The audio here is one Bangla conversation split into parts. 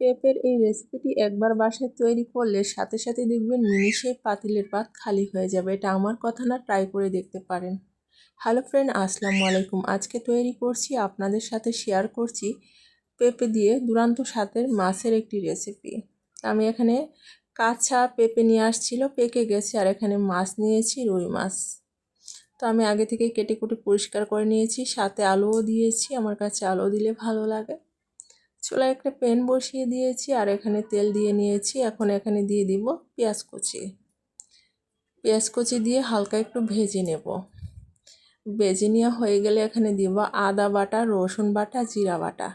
পেঁপের এই রেসিপিটি একবার বাসায় তৈরি করলে সাথে সাথে দেখবেন মিনিশে পাতিলের পাত খালি হয়ে যাবে। এটা আমার কথা না ট্রাই করে দেখতে পারেন। হ্যালো ফ্রেন্ড আসসালামু আলাইকুম। আজকে তৈরি করছি, আপনাদের সাথে শেয়ার করছি পেঁপে দিয়ে দুরান্ত স্বাদের মাছের একটি রেসিপি আমি এখানে কাঁচা পেঁপে নিয়ে আসছিল, পেকে গেছে, আর এখানে মাছ নিয়েছি, রুই মাছ। তো আমি আগে থেকে কেটে কুটে পরিষ্কার করে নিয়েছি, সাথে আলুও দিয়েছি, আমার কাছে আলু দিলে ভালো লাগে। চুলায় একটা প্যান বসিয়ে দিয়েছি আর এখানে তেল দিয়ে নিয়েছি। এখন এখানে দিয়ে দিব পেঁয়াজ কুচি। পেঁয়াজ কুচি দিয়ে হালকা একটু ভেজে নেব। ভেজে নেওয়া হয়ে গেলে এখানে দিব আদা বাটা, রসুন বাটা, জিরা বাটা।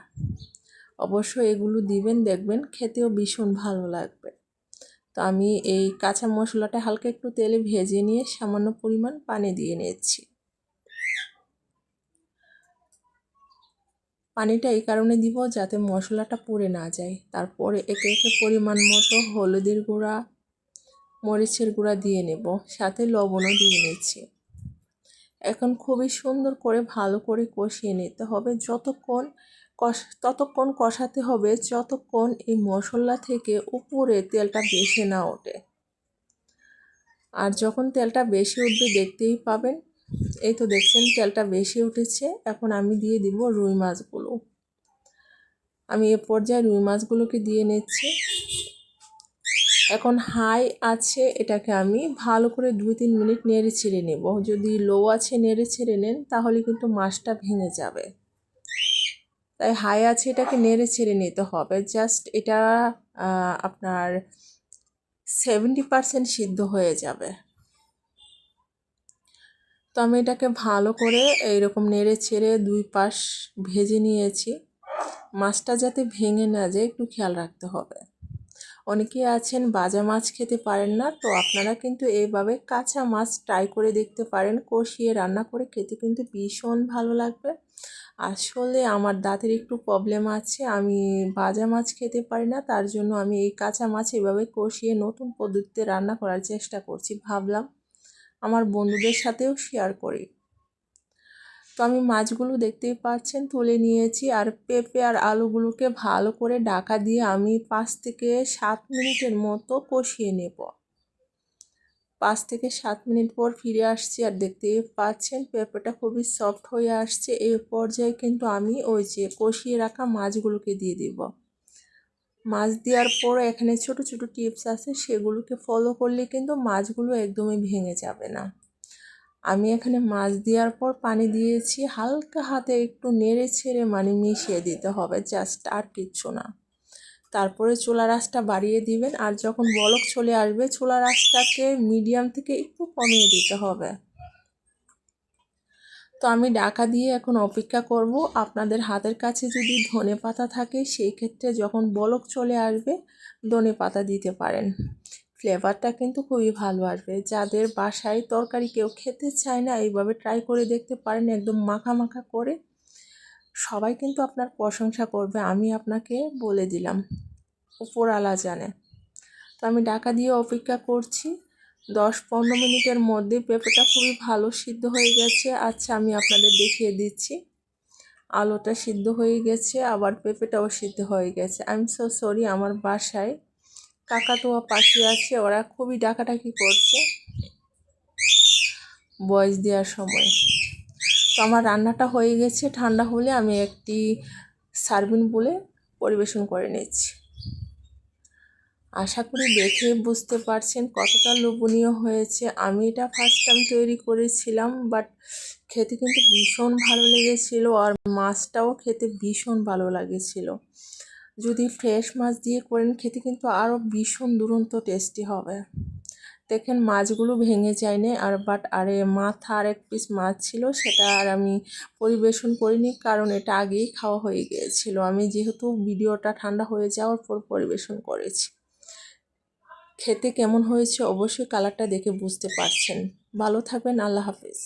অবশ্য এগুলো দিবেন, দেখবেন খেতেও ভীষণ ভালো লাগবে। তো আমি এই কাঁচা মশলাটা হালকা একটু তেলে ভেজে নিয়ে সামান্য পরিমাণ পানি দিয়ে নিচ্ছি। পানিটা এই কারণে দিব যাতে মশলাটা পুড়ে না যায়। তারপরে একে একে পরিমাণ মতো হলুদের গুঁড়া, মরিচের গুঁড়া দিয়ে নেব, সাথে লবণও দিয়ে নিচ্ছি। এখন খুবই সুন্দর করে ভালো করে কষিয়ে নিতে হবে। যতক্ষণ কষ, ততক্ষণ কষাতে হবে যতক্ষণ এই মশলা থেকে উপরে তেলটা বেশি না ওঠে। আর যখন তেলটা বেশি উঠবে দেখতেই পাবেন। এই তো দেখছেন তেলটা বেশি উঠেছে। এখন আমি দিয়ে দিব রুই মাছগুলো। আমি এ পর্যায়ে রুই মাছগুলোকে দিয়ে নিচ্ছি। এখন হাই আছে, এটাকে আমি ভালো করে দুই তিন মিনিট নেড়ে ছেড়ে নেব। যদি লো আছে নেড়ে ছেড়ে নেন, তাহলে কিন্তু মাছটা ভেঙে যাবে। তাই হাই আছে, এটাকে নেড়ে ছেড়ে নিতে হবে। জাস্ট এটা আপনার সেভেন্টি পারসেন্ট সিদ্ধ হয়ে যাবে। তো আমি এটাকে ভালো করে এইরকম নেড়ে ছেড়ে দুই পাশ ভেজে নিয়েছি। মাছটা যাতে ভেঙে না যায়, একটু খেয়াল রাখতে হবে। অনেকে আছেন, বাজা মাছ খেতে পারেন না, তো আপনারা কিন্তু এইভাবে কাঁচা মাছ ট্রাই করে দেখতে পারেন, কষিয়ে রান্না করে খেতে কিন্তু ভীষণ ভালো লাগবে। আসলে আমার দাঁতের একটু প্রবলেম আছে, আমি ভাজা মাছ খেতে পারি না, তার জন্য আমি এই কাঁচা মাছ এভাবে কষিয়ে নতুন পদ্ধতিতে রান্না করার চেষ্টা করছি, ভাবলাম আমার বন্ধুদের সাথেও শেয়ার করি। তো আমি মাছগুলো দেখতেই পাচ্ছেন, তুলে নিয়েছি আর পেঁপে আর আলুগুলোকে ভালো করে ঢাকা দিয়ে আমি পাঁচ থেকে সাত মিনিটের মতো কষিয়ে নেব। পাঁচ থেকে সাত মিনিট পর ফিরে আসছি আর দেখতে পাচ্ছেন পেঁপেটা খুবই সফট হয়ে আসছে। এই পর্যায়ে কিন্তু আমি ওই যে কষিয়ে রাখা মাছগুলোকে দিয়ে দিব। মাছ দেওয়ার পর এখানে ছোট ছোট টিপস আছে, সেগুলোকে ফলো করলে কিন্তু মাছগুলো একদমই ভেঙে যাবে না। আমি এখানে মাছ দেওয়ার পর পানি দিয়েছি। হালকা হাতে একটু নেড়ে ছেড়ে মানে মিশিয়ে দিতে হবে জাস্ট আর কিচ্ছু না। তারপরে চুলা রাসটা বাড়িয়ে দিবেন আর যখন বলক চলে আসবে, চুলা রাসটাকে মিডিয়াম থেকে একটু কমিয়ে দিতে হবে। তো আমি ডাকা দিয়ে এখন অপেক্ষা করব। আপনাদের হাতের কাছে যদি ধনে পাতা থাকে, সেই ক্ষেত্রে যখন বলক চলে আসবে ধনে পাতা দিতে পারেন। ফ্লেভারটা কিন্তু খুবই ভালো আসবে। যাদের বাসায় তরকারি কেউ খেতে চায় না, এইভাবে ট্রাই করে দেখতে পারেন, একদম মাখা মাখা করে। সবাই কিন্তু আপনার প্রশংসা করবে, আমি আপনাকে বলে দিলাম উপরালা জানে। তো আমি ডাকা দিয়ে অপেক্ষা করছি, দশ পনেরো মিনিটের মধ্যে পেঁপেটা খুবই ভালো সিদ্ধ হয়ে গেছে। আচ্ছা আমি আপনাদের দেখিয়ে দিচ্ছি। আলুটা সিদ্ধ হয়ে গেছে, আবার পেঁপেটাও সিদ্ধ হয়ে গেছে। আই এম সো সরি আমার বাসায় কাকাতুয়া পাখি আছে, ওরা খুবই ডাকাডাকি করছে বয়স দেওয়ার সময়। তো আমার রান্নাটা হয়ে গেছে, ঠান্ডা হলে আমি একটি সার্ভিন বলে পরিবেশন করে নিচ্ছি। আশা করি দেখে বুঝতে পারছেন কতটা লোভনীয় হয়েছে। আমি এটা ফার্স্ট টাইম তৈরি করেছিলাম বাট খেতে কিন্তু ভীষণ ভালো লেগেছিলো, আর মাছটাও খেতে ভীষণ ভালো লাগেছিল। যদি ফ্রেশ মাছ দিয়ে করেন, খেতে কিন্তু আরও ভীষণ দুরন্ত টেস্টি হবে। দেখেন, মাছগুলো ভেঙে যায়নি, আর বাট আরে মাথা আর এক পিস মাছ ছিল, সেটা আর আমি পরিবেশন করিনি, কারণ এটা আগেই খাওয়া হয়ে গিয়েছিল। আমি যেহেতু ভিডিওটা ঠান্ডা হয়ে যাওয়ার পর পরিবেশন করেছি। খেতে কেমন হয়েছে অবশ্যই কালারটা দেখে বুঝতে পারছেন। ভালো থাকবেন, আল্লাহ হাফিজ।